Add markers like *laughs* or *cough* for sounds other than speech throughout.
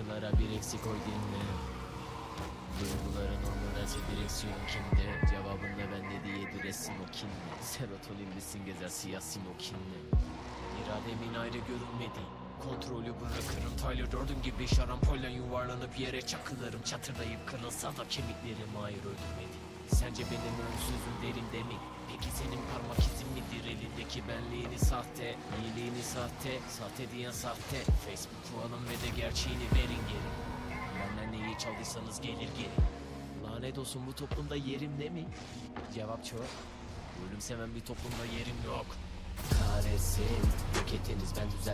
Şarkılara bir eksik koy dinle. Duyguların olmadansa direksiyon kimde? Cevabında bende diye resim o kinle Serotonin misin gezer siyah simokinle İrademin ayrı görünmedi. Kontrolü bırakırım Tyler Durden gibi şarampolla yuvarlanıp yere çakılırım. Çatırlayıp kırılsa da kemiklerim hayır öldürmedi Sence benim önsüzüm derinde mi? Peki senin parmak izin midir elindeki benliğini sahte iyiliğini sahte, sahte diyen sahte. Facebook'u alın ve de gerçeğini verin geri. Benden neyi çaldıysanız gelir geri. Lanet olsun bu toplumda yerim ne mi? Cevap çok. Ölümseven bir toplumda yerim yok. Kahretsin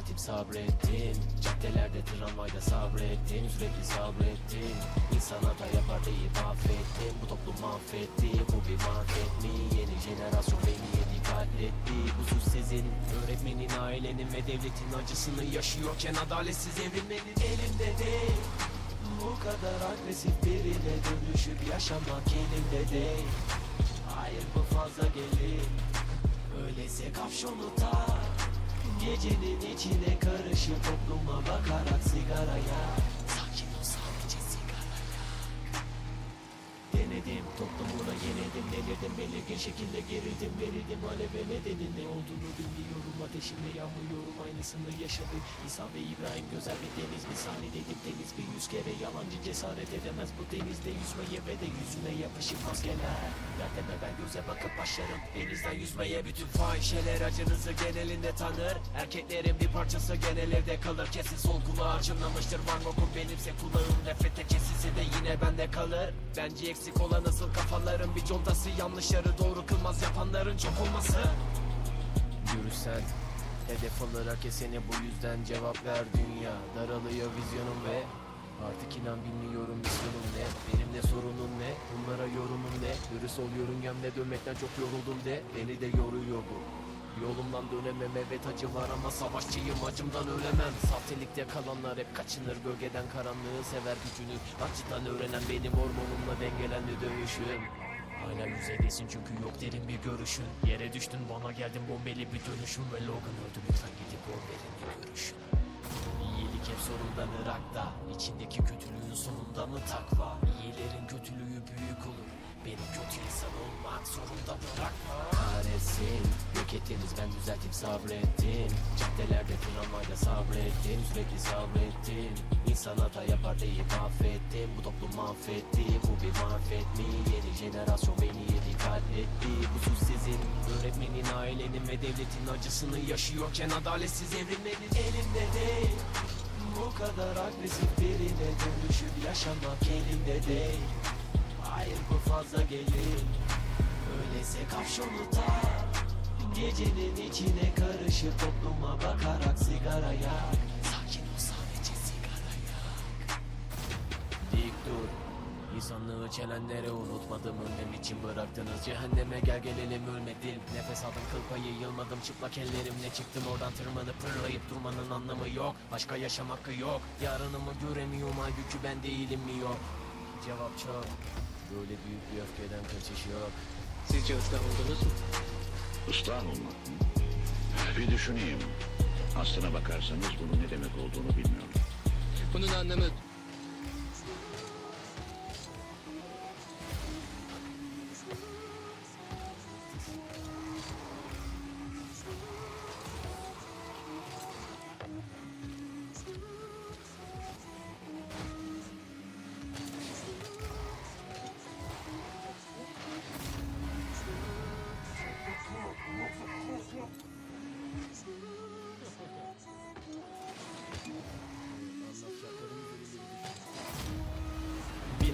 Düzeltip sabrettim. Caddelerde tramvayda sabrettim Sürekli sabrettim. İnsan hata yapar deyip affettim. Bu toplum mahvetti Bu bir market mi? Yeni jenerasyon beni yedi katletti. Suç sizin Öğretmenin ailenin ve devletin acısını yaşıyorken Adaletsiz evrilmenin elinde değil. Bu kadar agresif birine dönüşüp yaşamak elimde değil. Hayır bu fazla gelir. Öyleyse kafşonu tak Gecenin içine karışıp topluma bakarak sigaraya. Sakin ol sadece sigara yak Denedim toplumuna yenildim delirdim belirgin şekilde gerildim verildim aleve nedenin ne olduğunu bilmiyorum. Ateşimle yanmıyorum aynısını yaşadık İsa ve İbrahim güzel bir deniz misali dedim deniz bir yüz kere yalancı cesaret edemez. Bu denizde yüzmeye ve de yüzüne yapışıp maskeler. Derdeme ben göze bakıp başlarım. Denizden yüzmeye bütün fahişeler acınızı genelinde tanır. Erkeklerin bir parçası genel evde kalır. Kesin sol kulağı çınlamıştır Van Gogh'un benimse kulağım nefrete kesilse de yine bende kalır. Bence eksik olan asıl kafaların bir contası Yanlışları doğru kılmaz yapanların çok olması. Görürsen Hedef olarak esene bu yüzden cevap ver dünya. Daralıyor vizyonum ve Artık inan bilmiyorum misyonum ne. Benim ne sorunum ne? Bunlara yorumum ne? Dürüst ol yörüngemle dönmekten çok yoruldum de. Beni de yoruyor bu. Yolumdan dönemem evet acı var ama savaşçıyım acımdan ölemem. Sahtelikte kalanlar hep kaçınır bölgeden karanlığı sever gücünü. Acıdan öğrenen benim hormonumla dengelendi dövüşüm Hala yüzeydesin çünkü yok derin bir görüşün. Yere düştün bana geldin bombeli bir dönüşüm Ve Logan öldü. Lütfen gidip o verin görüşün. İyilik hep sorundan Irak'ta. İçindeki kötülüğün sonunda mı takva? İyilerin kötülüğü büyük olur Benim kötü insan olmak zorunda bırakma. Kahretsin Yok ettiniz ben düzeltip sabrettim. Caddelerde tramvayda sabrettim Sürekli sabrettim. İnsan hata yapar deyip affettim. Bu toplum mahvetti Bu bir marifet mi? Yeni jenerasyon beni yedi katletti suç sizin Öğretmenin ailenin ve devletin acısını yaşıyorken Adaletsiz evrilmenin elinde değil. Bu kadar agresif birine dönüşüp yaşamak elimde değil Hayır bu fazla gelir. Öyleyse kavşonu tak. Gecenin içine karışıp topluma bakarak sigara yak. Sakin ol sadece sigara yak. Dik dur. İnsanlığı çelenlere unutmadım. Ölmem için bıraktınız. Cehenneme gel gelelim ölmedim. Nefes aldım kıl payı yılmadım. Çıplak ellerimle çıktım oradan tırmanıp fırlayıp durmanın anlamı yok. Başka yaşam hakkı yok. Yarınımı göremiyorum halbuki ben değilim mi yok Cevap çok Böyle büyük bir öfkeden kaçış yok Sizce ıslah oldunuz mu? Islah olmak mı? Bir düşüneyim. Aslına bakarsanız bunun ne demek olduğunu bilmiyorum. Bunun anlamı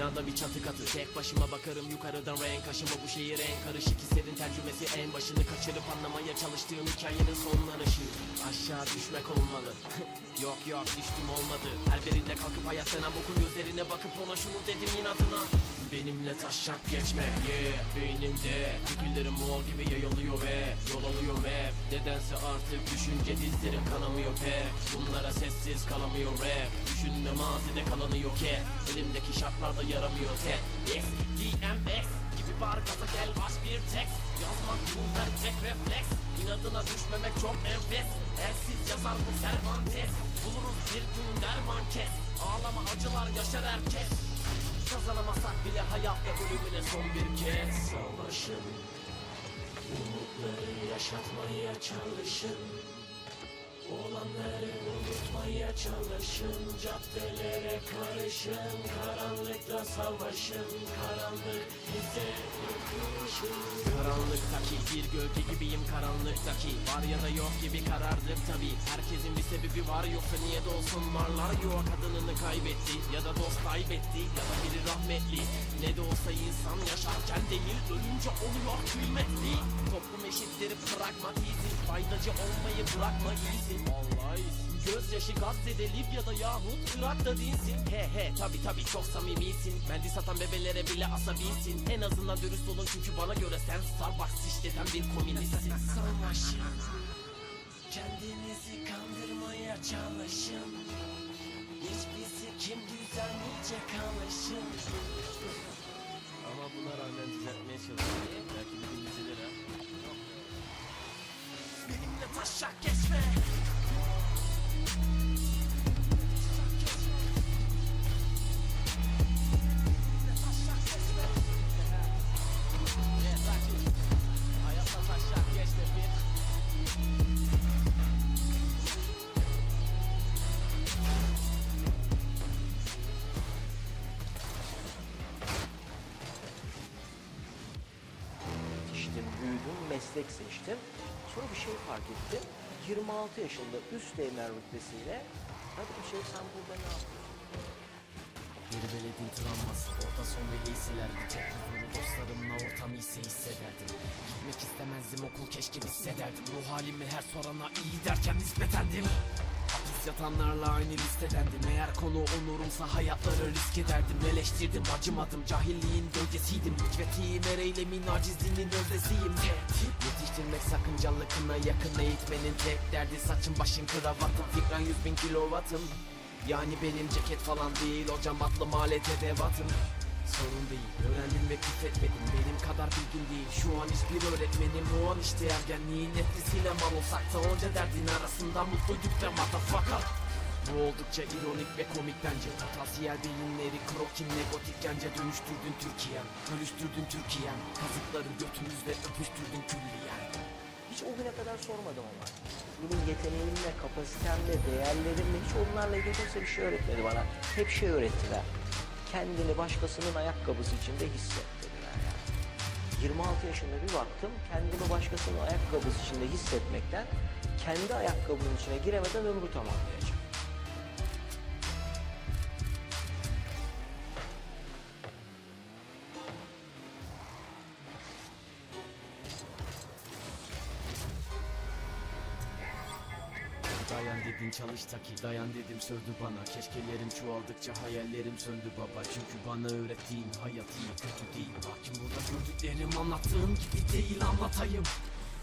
Binada bir çatı katı. Tek başıma bakarım yukarıdan renk aşımı Bu şehir en karışık hislerin tercümesi En başını kaçırıp anlamaya çalıştığım hikayenin sonlanışı Aşağı düşmek olmalı. *laughs* Yok yok düştüm olmadı. Her birinde kalkıp hayat denen bokun gözlerine bakıp ona şunu dedim inadına. Benimle taşak geçme yeah Beynimde. Fikirlerim mol gibi yayılıyor ve Yol alıyor hep Nedense artık düşünce dizlerim kanamıyor pek Bunlara sessiz kalamıyor rap Düşünme mazide kalanı yok ki Elimdeki şartlarda yaramıyor tek X, DMX gibi bağır gaza gel baş bir tekst Yazmak bunlar tek refleks. İnadına düşmemek çok enfes. Elsiz yazar bu Cervantes. Buluruz bir gün derman kes. Ağlama acılar yaşar herkes. Kazanamasak bile hayatta ölümüne son bir kez. Savaşın Yaşatmaya çalışın Olanları unutmaya çalışın Caddelere karışın Karanlıkta savaşın Karanlık bize kurşun Karanlıktaki bir gölge gibiyim karanlıktaki. Var ya da yok gibi karardık tabi Herkesin bir sebebi var yoksa niye de olsun varlar? Yok kadınını kaybetti ya da dost kaybetti Ya da biri rahmetli. Ne de olsa insan yaşarken değil Ölünce oluyor kıymetli. Toplum eşittir pragmatizm. Faydacı olmayı bırakma iyisin. Vallahi. Gözyaşı Gazze'de Libya'da yahut Irak'ta değilsin He he tabi tabi çok samimisin. Mendi satan bebelere bile asabilsin. En azından dürüst olun çünkü bana göre sen Starbucks işleten bir komünistsin. Savaşın. Kendinizi kandırmaya çalışın. Hiçbirisi kim düzenleyecek alışın Ama buna rağmen düzeltmeye çalışıyor. Belki bir gün düzelir ha. Benimle taşak geçme meslek seçtim. Sonra bir şey fark ettim. 26 yaşında üst değmer rütbesiyle hadi şey sen burada ne yapıyorsun? Bir veledin travması Orta son ve iyisiler tek huzuru dostlarımla ortamı ise hissederdim Gitmek istemezdim okul keşke hissederdim Ruh halimi her sorana iyi derken nispetendim Yatanlarla aynı listedendim. Eğer konu onurumsa hayatları risk ederdim. Eleştirdim acımadım. Cahilliğin gölgesiydim. Hikmetiyim her eylemin acizliğinin özdesiyim Yetiştirmek sakıncalı kına yakın eğitmenin tek derdi Saçın başın kravatın fikran yüz bin kilovatım. Yani benim ceket falan değil hocam aklım alet edevatım Sorun değil. Öğrendim ve küfretmedim. Benim kadar bilgin değil. Şu an hiçbir öğretmenim. O an işte ergenliğin etkisiyle mal olsak da Onca derdin arasında mutluyduk da motherfucker. Bu oldukça ironik ve komik bence. Potansiyel beyinleri krokinle gotik gence Dönüştürdün Türkiye'm. Bölüştürdün Türkiye'm. Kazıkları götümüzle öpüştürdün külliyen. Hiç o güne kadar sormadım ama. Benim yeteneğimle, kapasitemle, değerlerimle hiç onlarla ilgili bir şey öğretmedi bana. Hep şey öğrettiler. Kendini başkasının ayakkabısı içinde hisset dediler yani. 26 yaşında bir baktım kendimi başkasının ayakkabısı içinde hissetmekten kendi ayakkabımın içine giremeden ömrü tamamlayacağım. Dedin çalış taki Dayan dedim sövdü bana. Keşkelerim çoğaldıkça hayallerim söndü baba. Çünkü bana öğrettiğin hayat iyi kötü değil. Hakim burada gördüklerim anlattığım gibi değil anlatayım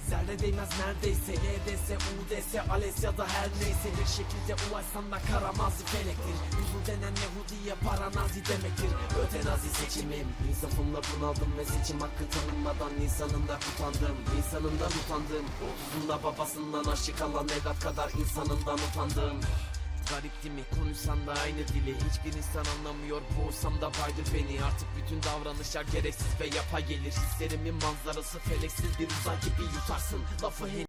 Zerre değmez neredeyse LDS, UDS, ALES ya da her neyse. Bir şekilde ulaşsan da karamazi felektir Huzur denen Yahudiye paranazi demektir. Ötenazi seçimim. İnsafımla bunaldım ve seçim hakkı tanınmadan insanından utandım. İnsanından utandım. Otuzunda babasından aşık kalan evlat kadar insanından utandım Garip değil mi? Konuşsan da aynı dili. Hiçbir insan anlamıyor boğsam da baydır beni. Artık bütün davranışlar gereksiz ve yapay gelir. Hislerimin manzarası feleksiz bir uzay gibi yutarsın. Lafı henüz